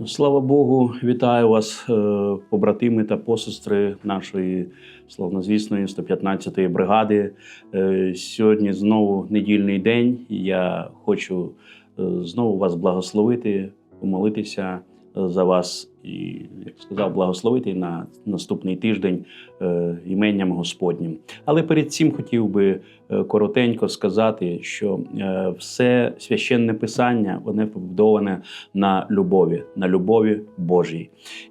Слава Богу, вітаю вас, е, побратими та посестри нашої славнозвісної 115-ї бригади. Е, Сьогодні знову недільний день. Я хочу е, знову вас благословити, помолитися за вас і, як сказав, благословити на наступний тиждень е, іменням Господнім. Але перед цим хотів би е, коротенько сказати, що е, все священне писання воно побудоване на любові, на любові Божій.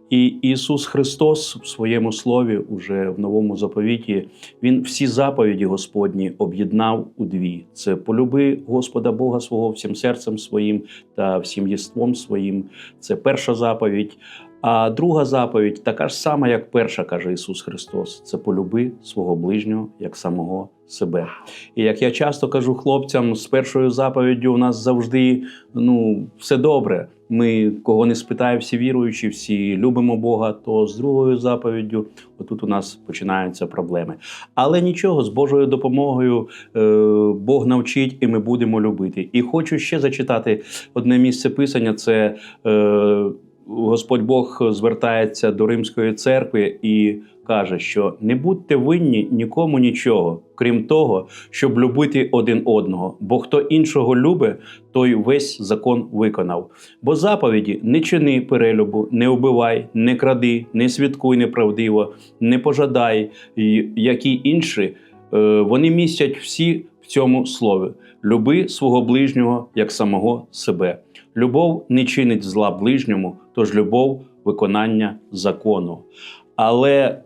І Ісус Христос в своєму слові, уже в новому заповіті, Він всі заповіді Господні об'єднав у дві: це полюби Господа Бога свого всім серцем своїм та всім єством своїм. Це перша заповідь. А друга заповідь така ж сама, як перша, каже Ісус Христос: це полюби свого ближнього як самого себе. І як я часто кажу хлопцям, з першою заповіддю у нас завжди ну, все добре. Ми кого не спитає, всі віруючі, всі любимо Бога. То з другою заповіддю, отут у нас починаються проблеми. Але нічого, з Божою допомогою е, Бог навчить, і ми будемо любити. І хочу ще зачитати одне місце писання. Це е, Господь Бог звертається до Римської церкви і каже, що не будьте винні нікому нічого, крім того, щоб любити один одного. Бо хто іншого любить, той весь закон виконав. Бо заповіді не чини перелюбу, не вбивай, не кради, не свідкуй неправдиво, не пожадай, які інші. Е, Вони містять всі в цьому слові: люби свого ближнього як самого себе. Любов не чинить зла ближньому, тож любов виконання закону. Але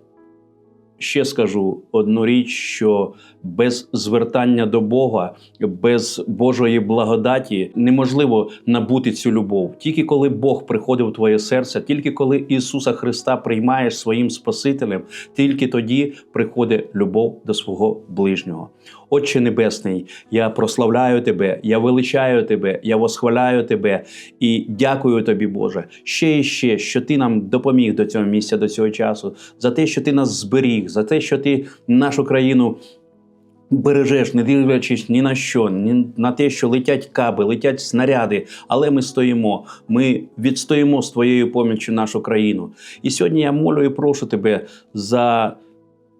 ще скажу одну річ, що без звертання до Бога, без Божої благодаті неможливо набути цю любов. Тільки коли Бог приходить в твоє серце, тільки коли Ісуса Христа приймаєш своїм Спасителем, тільки тоді приходить любов до свого ближнього. Отче Небесний, я прославляю Тебе, я величаю Тебе, я восхваляю Тебе і дякую Тобі, Боже, ще і ще, що Ти нам допоміг до цього місця, до цього часу, за те, що Ти нас зберіг, за те, що Ти нашу країну. Бережеш, не дивлячись ні на що, ні на те, що летять каби, летять снаряди, але ми стоїмо. Ми відстоїмо з твоєю поміччю нашу країну. І сьогодні я молю і прошу тебе за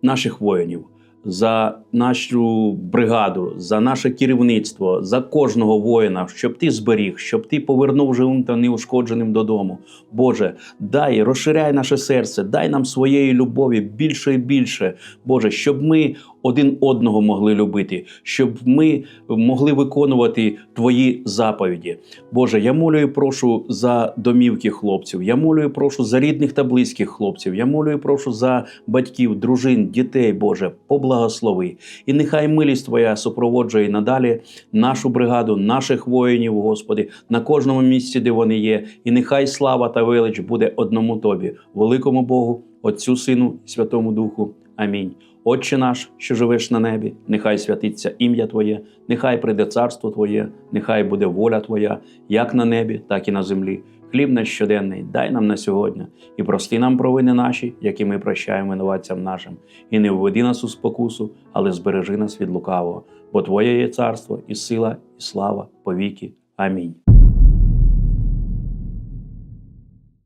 наших воїнів, за нашу бригаду, за наше керівництво, за кожного воїна, щоб ти зберіг, щоб ти повернув живим та неушкодженим додому. Боже, дай, розширяй наше серце, дай нам своєї любові більше і більше, Боже, щоб ми один одного могли любити, щоб ми могли виконувати Твої заповіді. Боже, я молю і прошу за домівки хлопців, я молю і прошу за рідних та близьких хлопців, я молю і прошу за батьків, дружин, дітей, Боже, поблагослови. І нехай милість Твоя супроводжує надалі нашу бригаду, наших воїнів, Господи, на кожному місці, де вони є. І нехай слава та велич буде одному Тобі, великому Богу, Отцю Сину Святому Духу. Амінь. Отче наш, що живеш на небі, нехай святиться ім'я Твоє, нехай прийде царство Твоє, нехай буде воля Твоя, як на небі, так і на землі. Хліб наш щоденний дай нам на сьогодні, і прости нам провини наші, які ми прощаємо винуватцям нашим, і не введи нас у спокусу, але збережи нас від лукавого, бо Твоє є царство, і сила, і слава повіки. Амінь.